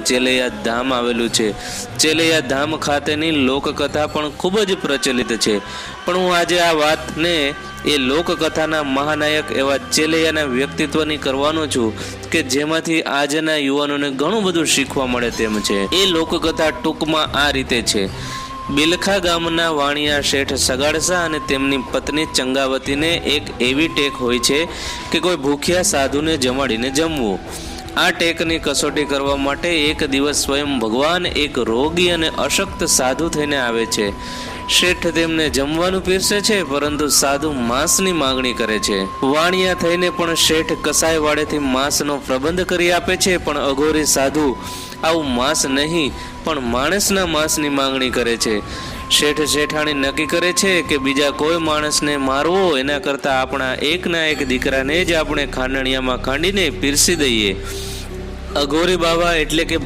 ચેલૈયા ધામ આવેલું છે. ચેલૈયા ધામ ખાતેની લોકકથા પણ ખૂબ જ પ્રચલિત છે. પણ હું આજે આ વાતને એ લોકકથાના મહાનાયક એવા ચેલૈયાના વ્યક્તિત્વની કરવાનો છું કે જેમાંથી આજના યુવાનોને ઘણું બધું શીખવા મળે તેમ છે. એ લોકકથા ટૂંકમાં આ રીતે છે. બિલખા ગામના વાણિયા શેઠ સગાડસા અને તેમની પત્ની ચંગાવતીને એક એવી ટેક હોય છે કે કોઈ ભૂખ્યા સાધુને જમાડીને જમવું. આ ટેકની કસોટી કરવા માટે એક દિવસ સ્વયં ભગવાન એક રોગી અને અશક્ત સાધુ થઈને આવે છે. શેઠ તેમને જમવાનું પીરસે છે, પરંતુ સાધુ માંસની માંગણી કરે છે. વાણિયા થઈને પણ શેઠ કસાય વાડેથી માંસનો પ્રબંધ કરી આપે છે, પણ અઘોરી સાધુ આવું માંસ નહીં, પણ માણસના માંસની માંગણી કરે છે. શેઠ શેઠાણી નક્કી કરે છે કે બીજા કોઈ માણસને મારવો, એના કરતાં આપણા એકના એક દીકરાને જ આપણે ખાંડણિયામાં ખાંડીને પીરસી દઈએ. અઘોરી બાબા એટલે કે